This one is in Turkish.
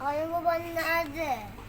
Ay baban nerede?